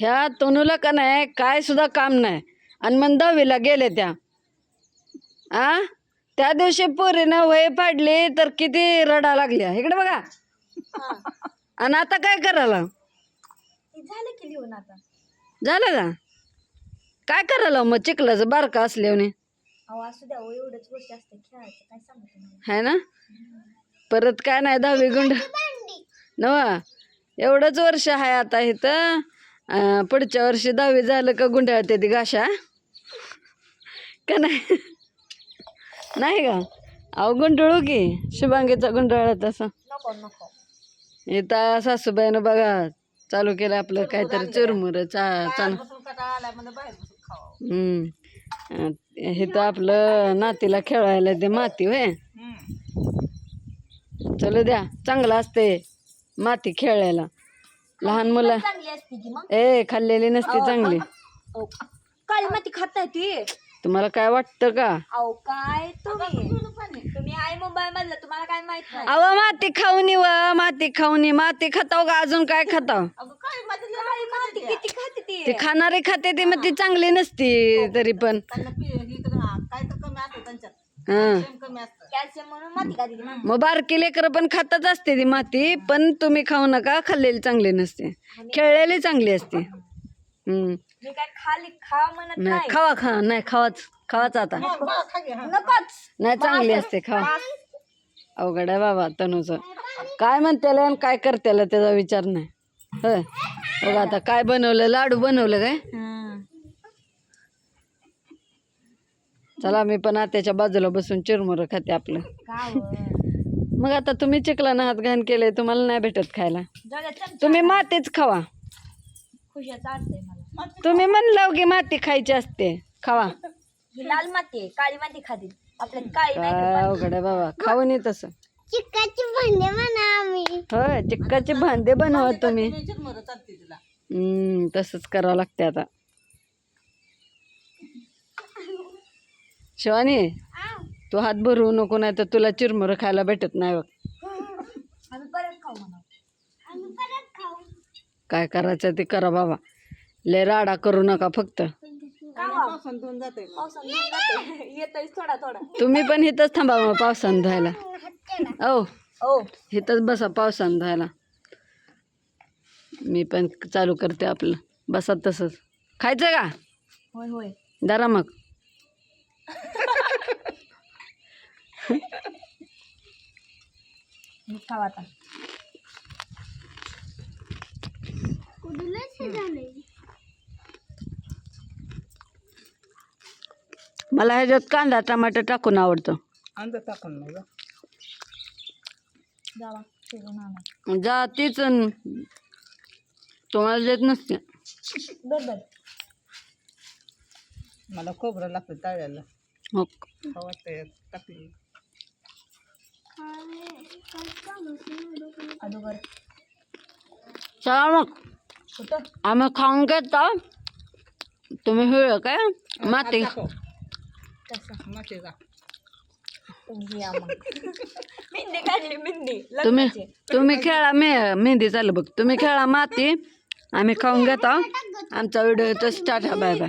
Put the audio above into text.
ह्या तनुला का नाही? काय सुद्धा काम नाही. आणि मग दहावीला गेले त्या. आ? त्या दिवशी पोरीनं वय पाडली तर किती रडा लागल्या. इकडे बघा. आणि आता काय करायला? झालं की लिहून आता. झालं का? काय करायला मग? चिखलाचं बारका असल्याने अहो असू द्या हो, एवढंच वर्ष असतं. खेळायचं काय सांगू तुम्हाला? आहे ना? परत काय नाही दहावी गुंड. नव एवढंच वर्ष आहे आता इथं. पुढच्या वर्षी दहावी झालं का गुंडाळते ती गाशा? का नाही? नाही का? अहो गुंडळू की शुभांगीचा गुंडाळा तसा. इथं सासूबाईनं बघा चालू केलं आपलं काहीतरी चुरमुर चा चाल हम्म. अं, इथं आपलं नातीला खेळायला ते माती होय. चलू द्या चांगलं असते माती खेळायला. लहान मुलं. चांगली असते की मग? ए खाल्लेली नसते चांगली. अहो, काळी माती खात नाही ती. तुम्हाला काय वाटतं का? अहो काय तुम्ही? तुम्ही आहे मुंबई मधलं तुम्हाला काय माहीत नाही. अव माती खाऊन व माती खाऊन माती खाताव का? अजून काय खाताव? काळी माती किती खाते ती? ती खाणारी खाते ती मग ती चांगली नसती तरी पण. हं. कॅल्शियम म्हणून माती खाते ती मग. मग बारकी लेकरं पण खातच असते ती माती पण तुम्ही खाऊ नका खाल्लेली चांगली नसते. खेळलेली चांगली असते. हम्म मी काय खाली खा म्हणत नाही नाही. खावा खा नाही खावाच खावाच आता. नकोच. नाही चांगली असते खावा अवघड आहे बाबा तनूचं. काय म्हणतेला आणि काय करतेला त्याचा विचार नाही. होय. बघा आता काय बनवलं लाडू बनवलं काय? चला मी पण आत्याच्या बाजूला बसून चिरमुरं खाते आपलं. मग आता तुम्ही चिकला हात घाण केले तुम्हाला नाही भेटत खायला. तुम्ही मातीच खावा. तुम्ही म्हणलं की माती खायची असते खावा. ही लाल माती काळी माती खाते. अवघड आहे बाबा खाऊ नये तसं. चिक्काची भांडे म्हणा आम्ही. होय चिक्काचे भांडे बनवा तुम्ही. हम्म तसंच करावं लागते आता. शिवानी तू हात भरवू नको नाही तर तुला चिरमुरं खायला भेटत नाही बघ. आम्ही परत खाऊ म्हणा. आम्ही परत खाऊ. काय करायचं ते करा बाबा. लय राडा करू नका फक्त. थोडा तुम्ही पण इथंच थांबा मग पावसानं धुवायला. ओ हो इथंच बसा पावसानं धुवायला. मी पण चालू करते आपलं. बसा तसंच. खायचं का? होय होय. जरा मग. खावा आता मला ह्याच्यात कांदा टमाटर टाकून आवडतं. जावा फिरून आणा. जा तीच अन तुम्हाला देत नसते. बर बर मला खोबरं लागतं तळ्याला हो टाकली. अगोदर चला मग. कुठं? आम्ही खाऊन घेतो. तुम्ही हे काय माती. तुम्ही या मग. मेहंदी काढली मेहंदी. तुम्ही लग्नाची. तुम्ही खेळा मे मेहंदी चालू बघ. तुम्ही खेळा माती. आम्ही खाऊन घेतो. आमचा व्हिडिओ तर start bye bye